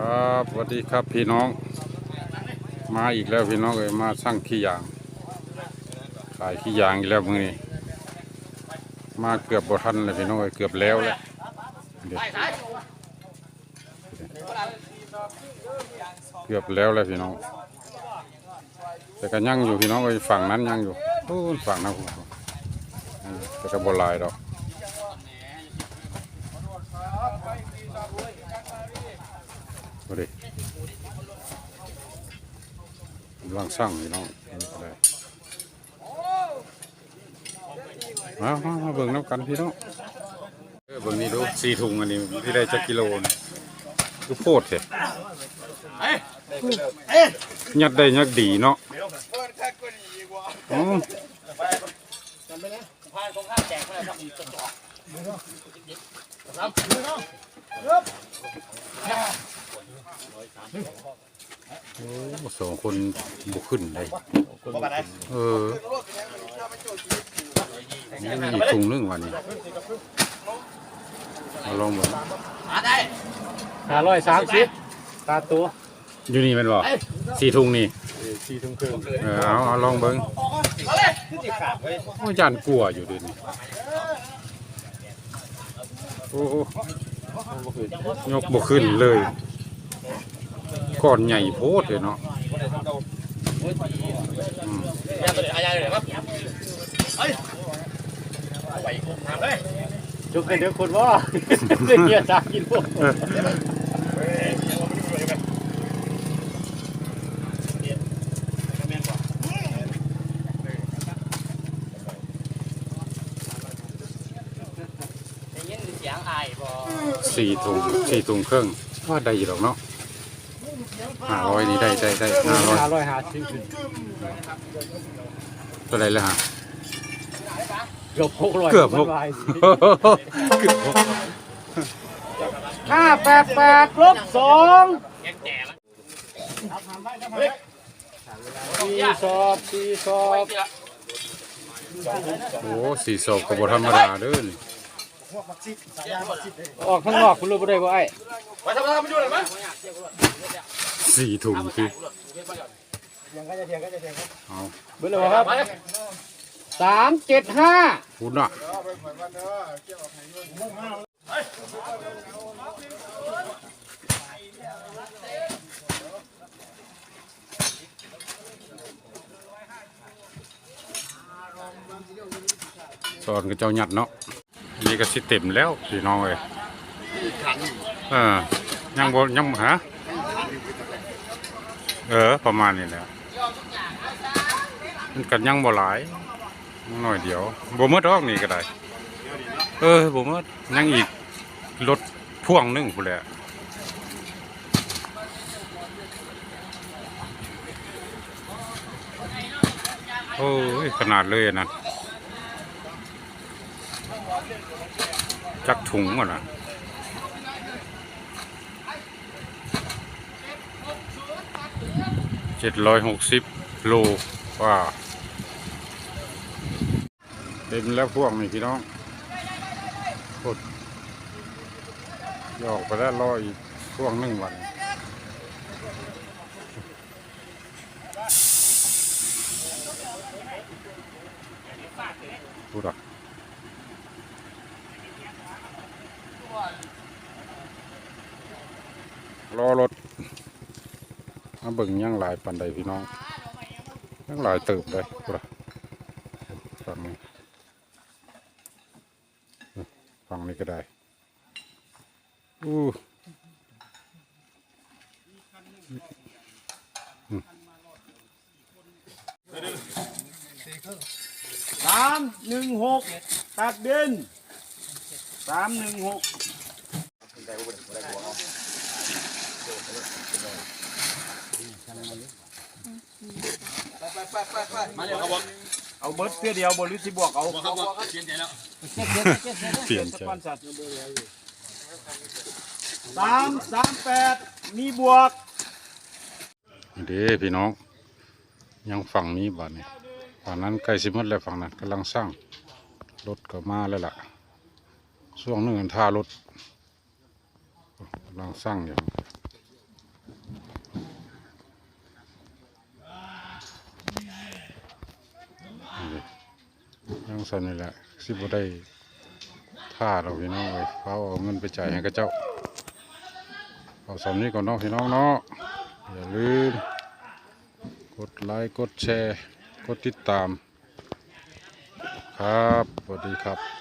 ครับสวัสดีครับพี่น้อง มาอีกแล้วพี่น้องเอ้ยมาสั่งขี้ยาง ขายขี้ยางอีกแล้วมือนี้มาเกือบบทันเลยพี่น้องเอ้ยเกือบแล้วแหละเกือบแล้วเลยพี่น้อง แต่ก็ยังอยู่พี่น้องเอ้ยฝั่งนั้นยังอยู่ฝั่งนั้นแต่ก็บ่ลายดอก ดูดิกำลังสร้างพี่น้องอะไรมามามาเบิ่งน้ำกันพี่น้องเบิ่งนี่ดูสี่ถุงอันนี้ที่ได้จักกิโลนี่คือโพดเถอะยัดได้ยัดดีเนาะอ๋อ โอ้สองคนบุขึ้นเลยเออนี่อีกถุงนึงวันนี้เอาลองเบิ่งห้าร้อยสามสิบตาตัวอยู่นี่เป็นบ่สี่ถุงนี่สี่ทุ่มครึ่งเออเอาเอาลองเบิ้งโอ้ยานกลัวอยู่เดินี่โอ้โหยกบ่ขึ้นเลย ก้อนใหญ่โพดเลยเนาะอืมจุกกันเดี๋ยวคนว่าเกียร์สามกิโลสี่ถุงสี่ถุงครึ่งว่าได้อยู่หรอกเนาะ ห้าร้อยนี่ได้ได้ได้ห้าร้อยห้าร้อยห้าสิบตัวใดเลยฮะเกือบหกร้อยเกือบหกเกือบหกห้าแปดแปดลบสองสี่สอบสี่สอบโอ้สี่ศพก็บ่ธรรมดาเด้อนี่ออกข้างนอกคุณรู้บ่ได้บ่ไอ้ สี่ถุงคือเอาเบิ่งเลยบ่ครับสามเจ็ดห้าพูดน่ะสอนกับเจ้าหยัดเนาะนี่ก็สิเต็มแล้วพี่น้องเอ้ยเออยังบ่ยังฮะ เออ ประมาณนี้แหละมันกันยังบ่หลายหน่อยเดียวบ่มดออกนี่ก็ได้ เออบ่มดยังอีกรถพ่วงนึงพุ่นแหละโอ้ยขนาดเลยนะจักถุงก่อนนะ เจ็ดร้อยหกสิบโลว่าเต็มแล้วพวกนี่พี่น้องกดยอกไปแล้วรออีกพวกหนึ่งวันพูดอะรอรถ เบิ่งยังหลายปันใดพี่น้องยังหลายเติบเลยพูดอะฝั่งนี้ฝั่งนี้ก็ได้อู้สามหนึ่งหกตัดดินสามหนึ่งหก เอาเบิร์ดเพื่อเดียวบนลิสิบวกเอาเปลี่ยนใจปอนเซอร์สามสามแปดมีบวกเด้พี่น้อง ยังฝั่งนี้บ้านนี้ฝั่งนั้นใกล้สิหมดแล้วฝั่งนั้นกำลังสร้างรถก็มาแล้วล่ะช่วงหนึงท่ารถกำลังสร้างอยู่ ยังสันนี่แหละสิบุได้ท่าเราพี่น้องเลยเขาเอาเงินไปจ่ายให้กับเจ้าเอาสำนี้ก่อนน้องพี่น้องเนาะอย่าลืมกดไลค์กดแชร์ กดติดตาม ครับสวัสดีครับ